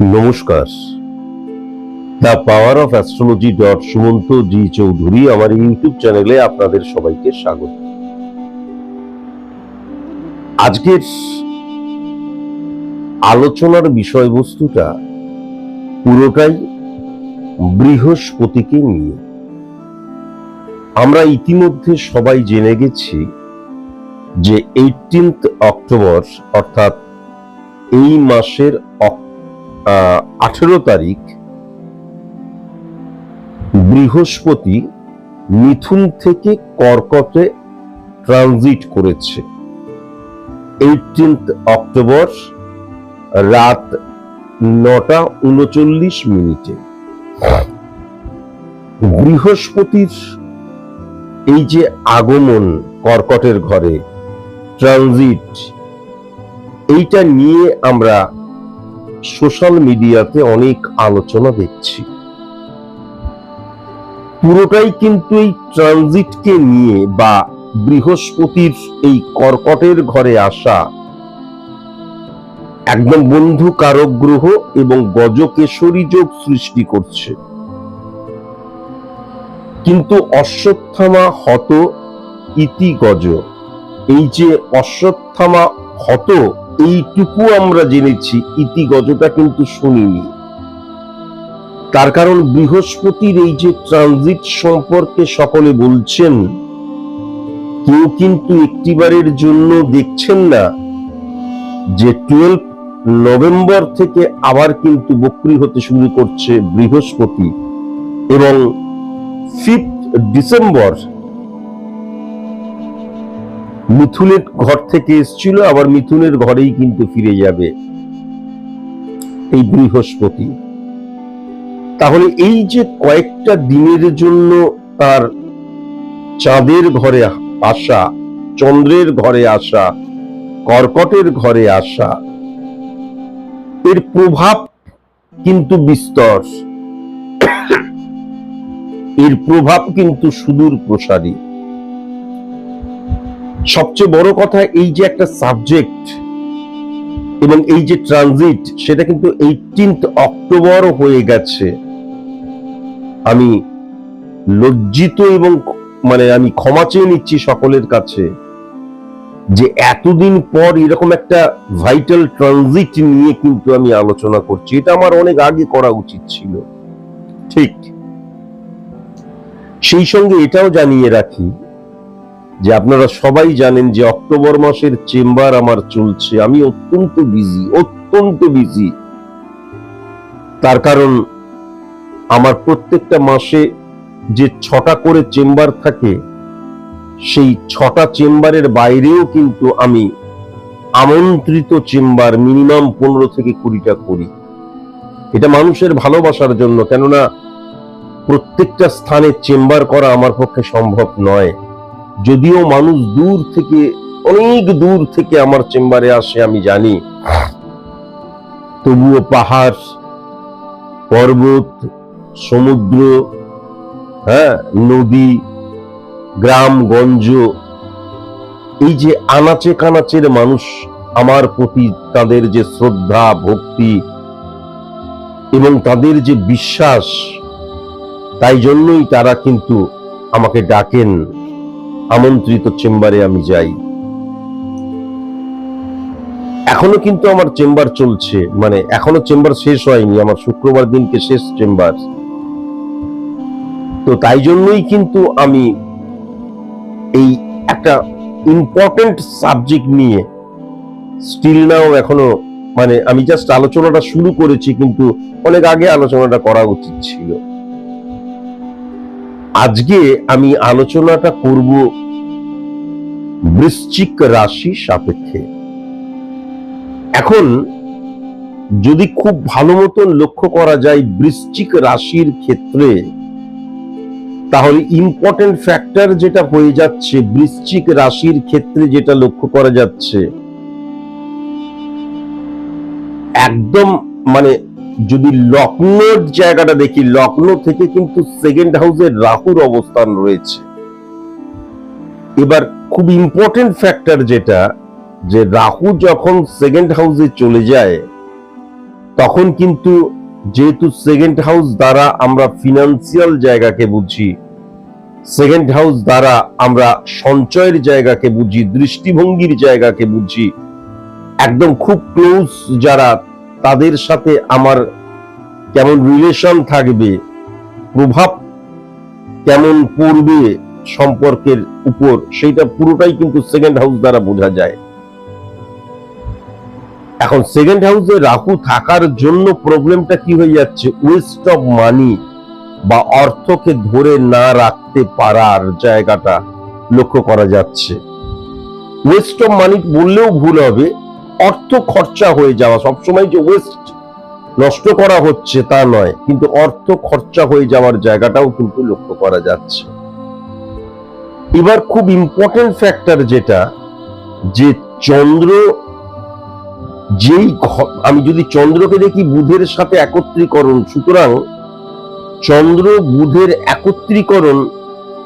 নমস্কার। The power of astrology dot Sumanta ji Chowdhury আমার YouTube চ্যানেলে আপনাদের সবাইকে স্বাগত। আজকের আলোচনার বিষয়বস্তুটা পুরোটাই বৃহস্পতিকে নিয়ে। আমরা ইতিমধ্যে সবাই জেনে গেছি যে এইটিন্থ অক্টোবর অর্থাৎ এই মাসের আঠেরো তারিখ বৃহস্পতি মিথুন থেকে কর্কটে ট্রানজিট করেছে। এইটিন্থ অক্টোবর রাত নটা উনচল্লিশ মিনিটে। বৃহস্পতির এই যে আগমন কর্কটের ঘরে, ট্রানজিট, এইটা নিয়ে আমরা সোশ্যাল মিডিয়াতে অনেক আলোচনা দেখছি। পুরোটাই কিন্তু এই ট্রানজিটকে নিয়ে বা বৃহস্পতির এই কর্কটের ঘরে আসা একদম বন্ধু কারক গ্রহ এবং গজকেশরী যোগ সৃষ্টি করছে। কিন্তু অশ্বত্থামা হত ইতি গজ। এই যে অশ্বত্থামা হত এইটুকু আমরা জেনেছি ইতি গজটা কিন্তু শুনিনি। তার কারণ বৃহস্পতির এই যে ট্রানজিট সম্পর্কে সকলে বলছেন, কেউ কিন্তু একটিবারের জন্য দেখছেন না যে টুয়েলভ নভেম্বর থেকে আবার কিন্তু বক্রি হতে শুরু করছে বৃহস্পতি এবং ফিফথ ডিসেম্বর মিথুনের ঘর থেকে এসছিল, আবার মিথুনের ঘরেই কিন্তু ফিরে যাবে এই বৃহস্পতি। তাহলে এই যে কয়েকটা দিনের জন্য তার চাঁদের ঘরে আসা, চন্দ্রের ঘরে আসা, কর্কটের ঘরে আসা, এর প্রভাব কিন্তু বিস্তর। এর প্রভাব কিন্তু সুদূর প্রসারী সবচেয়ে বড় কথা এই যে একটা সাবজেক্ট এবং এই যে ট্রানজিট সেটা কিন্তু এইটিন্থ অক্টোবর হয়ে গেছে। আমি লজ্জিত এবং মানে আমি ক্ষমা চেয়ে নিচ্ছি সকলের কাছে যে এতদিন পর এরকম একটা ভাইটাল ট্রানজিট নিয়ে কিন্তু আমি আলোচনা করছি। এটা আমার অনেক আগে করা উচিত ছিল। ঠিক। সেই সঙ্গে এটাও জানিয়ে রাখি যে আপনারা সবাই জানেন যে অক্টোবর মাসের চেম্বার আমার চলছে। আমি অত্যন্ত বিজি অত্যন্ত বিজি তার কারণ, আমার প্রত্যেকটা মাসে যে ছটা করে চেম্বার থাকে, সেই ছটা চেম্বারের বাইরেও কিন্তু আমি আমন্ত্রিত চেম্বার মিনিমাম পনেরো থেকে কুড়িটা করি। এটা মানুষের ভালোবাসার জন্য, কেননা প্রত্যেকটা স্থানে চেম্বার করা আমার পক্ষে সম্ভব নয়। যদিও মানুষ দূর থেকে, অনেক দূর থেকে আমার চেম্বারে আসে, আমি জানি। তবুও পাহাড়, পর্বত, সমুদ্র হ্যাঁ নদী, গ্রাম, গঞ্জ, এই যে আনাচে কানাচের মানুষ আমার প্রতি তাদের যে শ্রদ্ধা, ভক্তি এবং তাদের যে বিশ্বাস, তাই জন্যই তারা কিন্তু আমাকে ডাকেন। আমন্ত্রিত চেম্বারে আমি যাই। এখনও কিন্তু আমার চেম্বার চলছে মানে এখনও চেম্বার শেষ হয়নি, আমার শুক্রবার দিনকে শেষ চেম্বার। তো তাই জন্যই কিন্তু আমি এই একটা ইম্পর্টেন্ট সাবজেক্ট নিয়ে স্টিল নাও এখনও মানে আমি জাস্ট আলোচনাটা শুরু করেছি, কিন্তু অনেক আগে আলোচনাটা করা উচিত ছিল। আজকে আমি আলোচনাটা করব বৃশ্চিক রাশি সাপেক্ষে। এখন যদি খুব ভালো মতন লক্ষ্য করা যায় বৃশ্চিক রাশির ক্ষেত্রে, তাহলে ইম্পর্টেন্ট ফ্যাক্টর যেটা হয়ে যাচ্ছে, বৃশ্চিক রাশির ক্ষেত্রে যেটা লক্ষ্য করা যাচ্ছে, একদম মানে যদি লগ্নোর জায়গাটা দেখি, লগ্ন থেকে কিন্তু সেকেন্ড হাউসের রাহুর অবস্থান রয়েছে। এবার খুব ইম্পর্টেন্ট ফ্যাক্টর যেটা, যে রাহু যখন সেকেন্ড হাউসে চলে যায়, তখন কিন্তু যেহেতু সেকেন্ড হাউস দ্বারা আমরা ফিনান্সিয়াল জায়গাকে বুঝি সেকেন্ড হাউস দ্বারা আমরা সঞ্চয়ের জায়গাকে বুঝি, দৃষ্টিভঙ্গির জায়গাকে বুঝি, একদম খুব ক্লোজ যারা, তাদের সাথে আমার কেমন রিলেশন থাকবে, প্রভাব কেমন পড়বে সম্পর্কের উপর, সেইটা পুরোটাই কিন্তু সেকেন্ড হাউস দ্বারা বোঝা যায়। এখন সেকেন্ড হাউসে রাহু থাকার জন্য প্রবলেমটা কি হয়ে যাচ্ছে? ওয়েস্ট অফ মানি বা অর্থকে ধরে না রাখতে পারার জায়গাটা লক্ষ্য করা যাচ্ছে। ওয়েস্ট অফ মানি বললেও ভুল হবে, অর্থ খরচা হয়ে যাওয়া। সবসময় যে ওয়েস্ট নষ্ট করা হচ্ছে তা নয়, কিন্তু অর্থ খরচা হয়ে যাওয়ার জায়গাটাও কিন্তু লক্ষ্য করা যাচ্ছে। এবার খুব ইম্পর্টেন্ট ফ্যাক্টর যেটা, যে চন্দ্র যেই আমি যদি চন্দ্রকে দেখি বুধের সাথে একত্রীকরণ, সুতরাং চন্দ্র বুধের একত্রীকরণ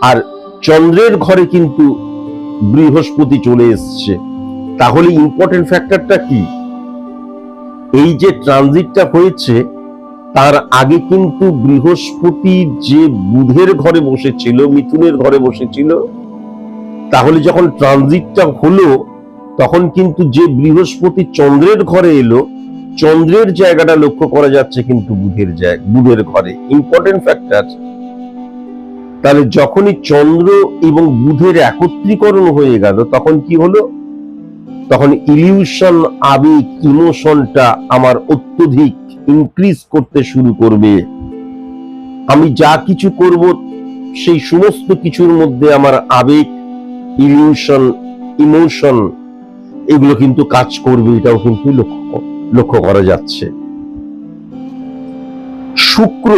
আর চন্দ্রের ঘরে কিন্তু বৃহস্পতি চলে এসছে। তাহলে ইম্পর্টেন্ট ফ্যাক্টরটা কি? এই যে ট্রানজিটটা হয়েছে তার আগে কিন্তু বৃহস্পতি যে বুধের ঘরে বসেছিল, মিথুনের ঘরে বসেছিল, তাহলে যখন ট্রানজিটটা হলো, তখন কিন্তু যে বৃহস্পতি চন্দ্রের ঘরে এলো, চন্দ্রের জায়গাটা লক্ষ্য করা যাচ্ছে কিন্তু বুধের জায়গা বুধের ঘরে। ইম্পর্টেন্ট ফ্যাক্টর তাহলে যখনই চন্দ্র এবং বুধের একত্রীকরণ হয়ে গেল, তখন কি হলো? তখন ইলিউশন আবেগ ইমোশনটা আমার অত্যধিক ইনক্রিজ করতে শুরু করবে। আমি যা কিছু করব, সেই সমস্ত কিছুর মধ্যে আমার আবেগ ইলিউশন ইমোশন এগুলো কিন্তু কাজ করবে, এটাও কিন্তু লক্ষ্য লক্ষ্য করা যাচ্ছে। শুক্র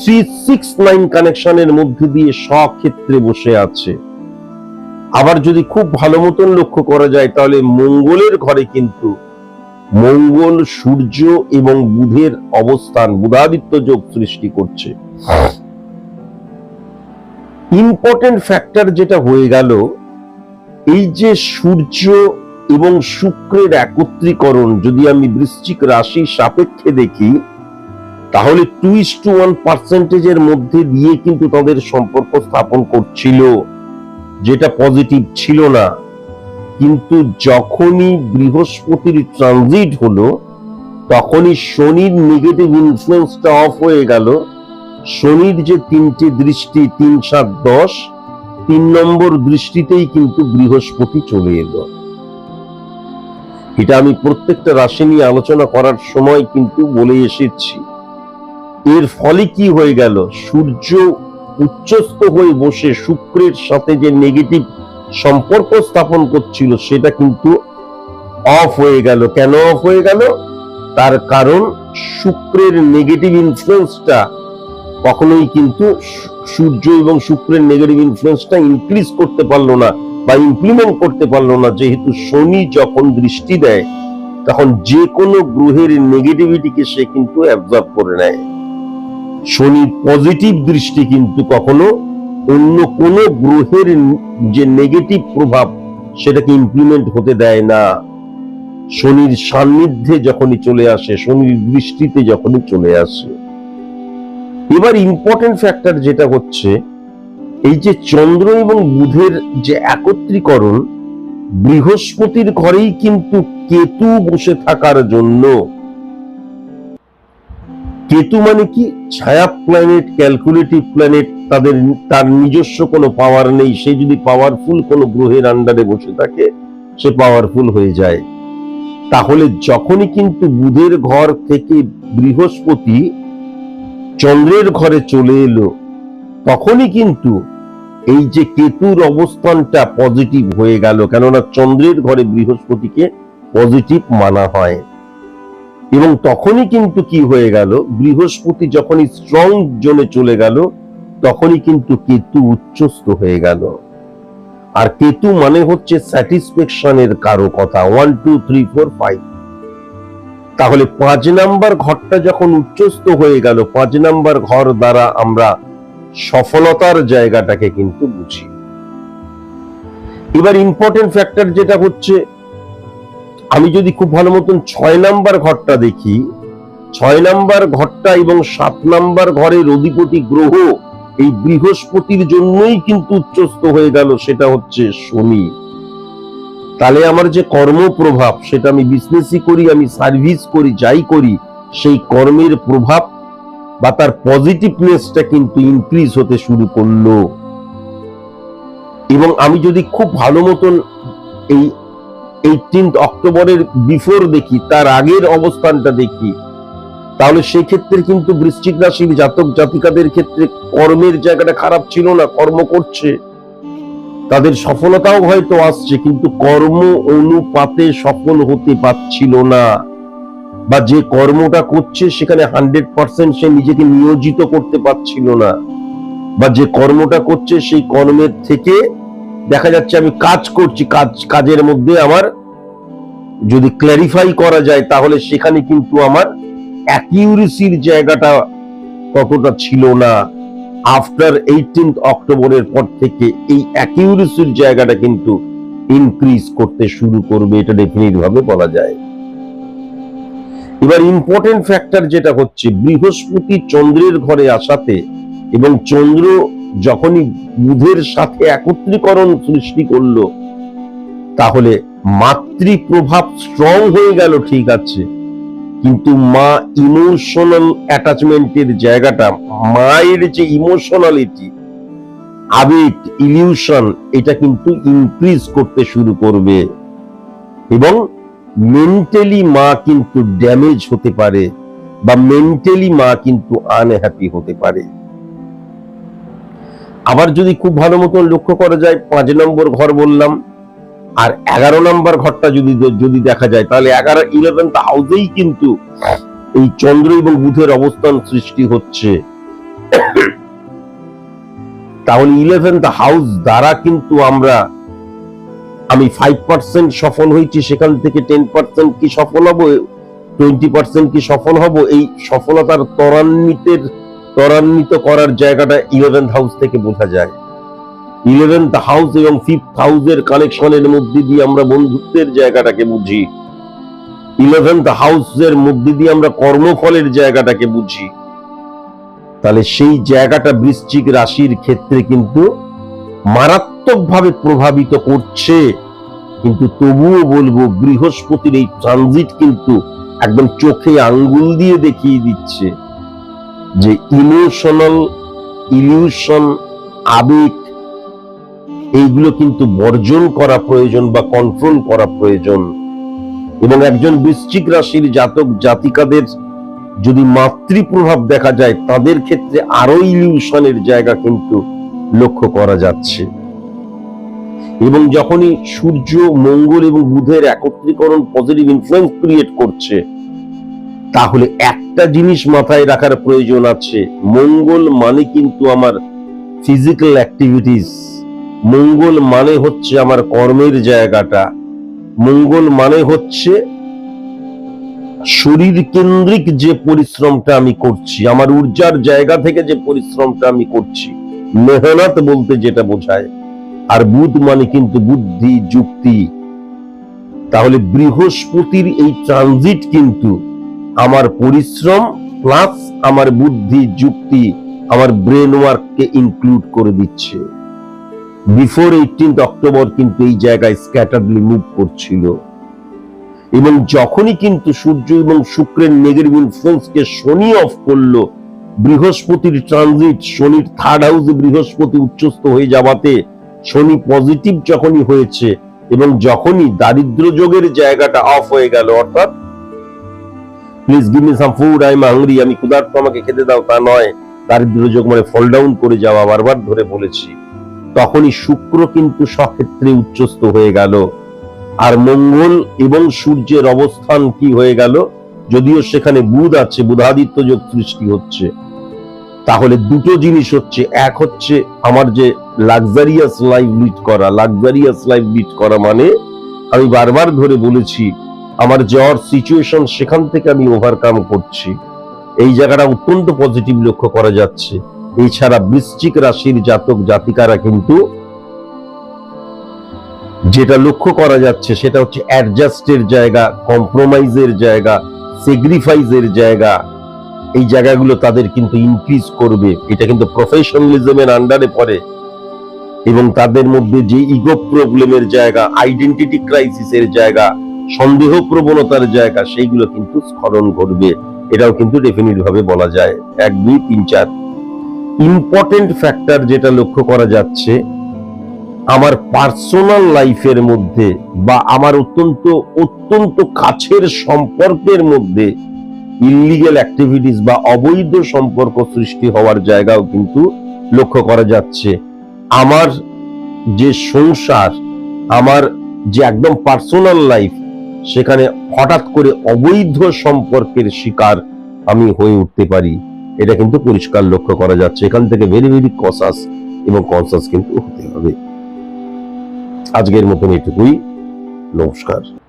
থ্রি সিক্স নাইন কানেকশনের মধ্যে দিয়ে স্বক্ষেত্রে বসে আছে। আবার যদি খুব ভালো মতন লক্ষ্য করা যায়, তাহলে মঙ্গলের ঘরে কিন্তু মঙ্গল, সূর্য এবং বুধের অবস্থান, বুধাদিত্য যোগ সৃষ্টি করছে। ইম্পর্টেন্ট ফ্যাক্টর যেটা হয়ে গেল, এই যে সূর্য এবং শুক্রের একত্রীকরণ, যদি আমি বৃশ্চিক রাশি সাপেক্ষে দেখি, তাহলে টু ইস টু ওয়ান পার্সেন্টেজের মধ্যে দিয়ে কিন্তু তাদের সম্পর্ক স্থাপন করছিল, যেটা পজিটিভ ছিল না। কিন্তু যখনই বৃহস্পতির ট্রানজিট হলো, তখনই শনির নেগেটিভ ইনফ্লুয়েন্সটা অফ হয়ে গেল। শনির যে তিনটে দৃষ্টি, তিন সাত দশ, তিন নম্বর দৃষ্টিতেই কিন্তু বৃহস্পতি চলে এলো। এটা আমি প্রত্যেকটা রাশি নিয়ে আলোচনা করার সময় কিন্তু বলে এসেছি। এর ফলে কি হয়ে গেল? সূর্য উচ্চস্থ হয়ে বসে শুক্রের সাথে যে নেগেটিভ সম্পর্ক স্থাপন করছিল, সেটা কিন্তু অফ হয়ে গেল। কেন অফ হয়ে গেল? তার কারণ শুক্রের নেগেটিভ ইনফ্লুয়েন্সটা কখনোই কিন্তু সূর্য এবং শুক্রের নেগেটিভ ইনফ্লুয়েন্সটা ইনক্রিজ করতে পারল না বা ইমপ্লিমেন্ট করতে পারল না। যেহেতু শনি যখন দৃষ্টি দেয়, তখন যে কোনো গ্রহের নেগেটিভিটিকে সে কিন্তু অ্যাবজর্ব করে নেয়। শনির পজিটিভ দৃষ্টি কিন্তু কখনো অন্য কোন গ্রহের যে নেগেটিভ প্রভাব সেটাকে ইমপ্লিমেন্ট হতে দেয় না। শনির সান্নিধ্যে যখনই চলে আসে, শনির দৃষ্টিতে যখনই চলে আসে। এবার ইম্পর্টেন্ট ফ্যাক্টর যেটা হচ্ছে, এই যে চন্দ্র এবং বুধের যে একত্রীকরণ, বৃহস্পতির ঘরেই কিন্তু কেতু বসে থাকার জন্য। কেতু মানে কি? ছায়া প্ল্যানেট ক্যালকুলেটিভ প্ল্যানেট তাদের তার নিজস্ব কোনো পাওয়ার নেই। সে যদি পাওয়ারফুল কোনো গ্রহের আন্ডারে বসে থাকে, সে পাওয়ারফুল হয়ে যায়। তাহলে যখনই কিন্তু বুধের ঘর থেকে বৃহস্পতি চন্দ্রের ঘরে চলে এলো, তখনই কিন্তু এই যে কেতুর অবস্থানটা পজিটিভ হয়ে গেল, কেননা চন্দ্রের ঘরে বৃহস্পতিকে পজিটিভ মানা হয়। এবং তখনই কিন্তু কি হয়ে গেল, বৃহস্পতি যখনই স্ট্রং জোনে চলে গেল তখনই কিন্তু কেতু উচ্চস্থ হয়ে গেল। আর কেতু মানে হচ্ছে স্যাটিসফ্যাকশনের কারও কথা। One two three four five তাহলে পাঁচ নাম্বার ঘরটা যখন উচ্চস্থ হয়ে গেল, পাঁচ নাম্বার ঘর দ্বারা আমরা সফলতার জায়গাটাকে কিন্তু বুঝি। এবার ইম্পর্টেন্ট ফ্যাক্টর যেটা হচ্ছে, আমি যদি খুব ভালো মতন ছয় নাম্বার ঘরটা দেখি, ছয় নাম্বার ঘরটা এবং সাত নাম্বার ঘরের অধিপতি গ্রহ এই বৃহস্পতির জন্যই কিন্তু উচ্চস্থ হয়ে গেল, সেটা হচ্ছে শনি। তাহলে আমার যে কর্ম প্রভাব সেটা আমি বিজনেসই করি, আমি সার্ভিস করি, যাই করি, সেই কর্মের প্রভাব বা তার পজিটিভনেসটা কিন্তু ইনক্রিজ হতে শুরু করল। এবং আমি যদি খুব ভালো মতন এই এইটিন্থ অক্টোবরের বিফোর দেখি, তার আগের অবস্থানটা দেখি তাহলে সেই ক্ষেত্রে কিন্তু বৃশ্চিক রাশির জাতক জাতিকাদের ক্ষেত্রে কর্মের জায়গাটা খারাপ ছিল না, কর্ম করছে। তাদের সফলতাও হয়তো আসছে, কিন্তু কর্ম অনুপাতে সফল হতে পারছিল না। বা যে কর্মটা করছে, সেখানে হান্ড্রেড পার্সেন্ট সে নিজেকে নিয়োজিত করতে পারছিল না। বা যে কর্মটা করছে, সেই কর্মের থেকে দেখা যাচ্ছে আমি কাজ করছি, কাজ, কাজের মধ্যে আমার যদি ক্ল্যারিফাই করা যায়, তাহলে সেখানে কিন্তু আমার অ্যাকিউরেসির জায়গাটা ততটা ছিল না। আফটার এইটিন্থ অক্টোবরের পর থেকে এই অ্যাকিউরেসির জায়গাটা কিন্তু ইনক্রিজ করতে শুরু করবে, এটা ডেফিনিট ভাবে বলা যায়। এবার ইম্পর্টেন্ট ফ্যাক্টর যেটা হচ্ছে, বৃহস্পতি চন্দ্রের ঘরে আসাতে এবং চন্দ্র যখনই বুধের সাথে একত্রীকরণ সৃষ্টি করল, তাহলে মাতৃ প্রভাব স্ট্রং হয়ে গেল, ঠিক আছে। কিন্তু মা ইমোশনাল অ্যাটাচমেন্টের জায়গাটা, মায়ের যে ইমোশনালিটি আবেগ ইলিউশন এটা কিন্তু ইনক্রিজ করতে শুরু করবে। এবং মেন্টালি মা কিন্তু ড্যামেজ হতে পারে বা মেন্টালি মা কিন্তু আনহ্যাপি হতে পারে। আবার যদি খুব ভালো মতন লক্ষ্য করা যায়, পাঁচ নম্বর ঘর বললাম আর এগারো নম্বর ঘরটা যদি যদি দেখা যায়, তাহলে এগারো ইলেভেন্থ হাউসেই কিন্তু এই চন্দ্র এবং বুধের অবস্থান সৃষ্টি হচ্ছে। তাহলে ইলেভেন্থ হাউস দ্বারা কিন্তু আমরা, আমি ফাইভ পার্সেন্ট সফল হয়েছি, সেখান থেকে টেন পার্সেন্ট কি সফল হব? টোয়েন্টি পার্সেন্ট কি সফল হব? এই সফলতার ত্বরান্বিতের, ত্বরান্বিত করার জায়গাটা ইলেভেন্থ হাউস থেকে বোঝা যায়। ইলেভেন্থ হাউস এবং ফিফথ হাউসের কানেকশনের মধ্যে দিয়ে আমরা বন্ধুত্বের জায়গাটাকে বুঝি। ইলেভেন্থ হাউসের মধ্যে দিয়ে আমরা কর্মফলের জায়গাটাকে বুঝি। তাহলে সেই জায়গাটা বৃশ্চিক রাশির ক্ষেত্রে কিন্তু মারাত্মকভাবে প্রভাবিত করছে। কিন্তু তবুও বলব, বৃহস্পতির এই ট্রানজিট কিন্তু একদম চোখে আঙ্গুল দিয়ে দেখিয়ে দিচ্ছে যে ইমোশনাল ইলিউশন আবেগ এইগুলো কিন্তু বর্জন করা প্রয়োজন বা কন্ট্রোল করা প্রয়োজন। এবং একজন বৃশ্চিক রাশির জাতক জাতিকাদের যদি মাতৃ প্রভাব দেখা যায়, তাদের ক্ষেত্রে আরও ইলিউশনের জায়গা কিন্তু লক্ষ্য করা যাচ্ছে। এবং যখনই সূর্য, মঙ্গল এবং বুধের একত্রীকরণ পজিটিভ ইনফ্লুয়েন্স ক্রিয়েট করছে, তাহলে একটা জিনিস মাথায় রাখার প্রয়োজন আছে। মঙ্গল মানে কিন্তু আমার ফিজিক্যাল অ্যাক্টিভিটিস মঙ্গল মানে হচ্ছে আমার কর্মের জায়গাটা। মঙ্গল মানে হচ্ছে শরীর কেন্দ্রিক যে পরিশ্রমটা আমি করছি, আমার ঊর্জার জায়গা থেকে যে পরিশ্রমটা আমি করছি। মেহনত বলতে যেটা বোঝায়। আর বুধ মানে কিন্তু বুদ্ধি, যুক্তি। তাহলে বৃহস্পতির এই ট্রানজিট কিন্তু আমার পরিশ্রম প্লাস আমার বুদ্ধি, যুক্তি, আমার ব্রেন ওয়ার্ককে ইনক্লুড করে দিচ্ছে। বিফোর এইটিন্থ অক্টোবর কিন্তু এই জায়গায় স্ক্যাটারলি মুভ করছিল। এবং যখনই কিন্তু সূর্য এবং শুক্রের নেগেটিভ ইনফ্লুয়েন্সকে শনি অফ করল, বৃহস্পতির ট্রানজিট শনির থার্ড হাউসে বৃহস্পতি উচ্চস্থ হয়ে যাওয়াতে শনি পজিটিভ যখনই হয়েছে এবং যখনই দারিদ্র যোগের জায়গাটা অফ হয়ে গেল, অর্থাৎ please give me some food I hungry আমি ক্ষুধার্ত, আমাকে খেতে দাও, তা নয়। দারিদ্র যোগ মানে ফল ডাউন করে যাওয়া, বারবার ধরে বলেছি। তখনই শুক্র কিন্তু সক্ষেত্রে উচ্চস্থ হয়ে গেল। আর মঙ্গল এবং সূর্যের অবস্থান কি হয়ে গেল? যদিও সেখানে বুধ আছে, বুধাদিত্য যোগ সৃষ্টি হচ্ছে। তাহলে দুটো জিনিস হচ্ছে। এক হচ্ছে আমার যে লাক্সারিয়াস লাইফ লিড করা লাক্সারিয়াস লাইফ লিড করা মানে আমি বারবার ধরে বলেছি, আমার জ্বর সিচুয়েশন সেখান থেকে আমি ওভারকাম করছি। এই জায়গাটা অত্যন্ত পজিটিভ লক্ষ্য করা যাচ্ছে। এছাড়া বৃশ্চিক রাশির জাতক জাতিকারা কিন্তু যেটা লক্ষ্য করা যাচ্ছে সেটা হচ্ছে অ্যাডজাস্টের জায়গা কম্প্রোমাইজের জায়গা সেগ্রিফাইসের জায়গা। এই জায়গাগুলো তাদের কিন্তু ইনক্রিজ করবে। এটা কিন্তু প্রফেশনালিজমের আন্ডারে পড়ে। এবং তাদের মধ্যে যে ইগো প্রবলেমের জায়গা আইডেন্টিটি ক্রাইসিসের জায়গা, সন্দেহ প্রবণতার জায়গা, সেইগুলো কিন্তু স্মরণ ঘটবে। এটাও কিন্তু ডেফিনিট ভাবে বলা যায়। এক, দুই, তিন, চার। ইম্পর্টেন্ট ফ্যাক্টর যেটা লক্ষ্য করা যাচ্ছে, আমার পার্সোনাল লাইফের মধ্যে বা আমার অত্যন্ত অত্যন্ত কাছের সম্পর্কের মধ্যে ইলিগেল অ্যাক্টিভিটিস বা অবৈধ সম্পর্ক সৃষ্টি হওয়ার জায়গাও কিন্তু লক্ষ্য করা যাচ্ছে। আমার যে সংসার, আমার যে একদম পার্সোনাল লাইফ সেখানে হঠাৎ করে অবৈধ সম্পর্কের শিকার আমি হয়ে উঠতে পারি। এটা কিন্তু পরিষ্কার লক্ষ্য করা যাচ্ছে। এখান থেকে ভেরি ভেরি কসাস এবং কনসাস কিন্তু হতে হবে। আজকের মতন এটুকুই। নমস্কার।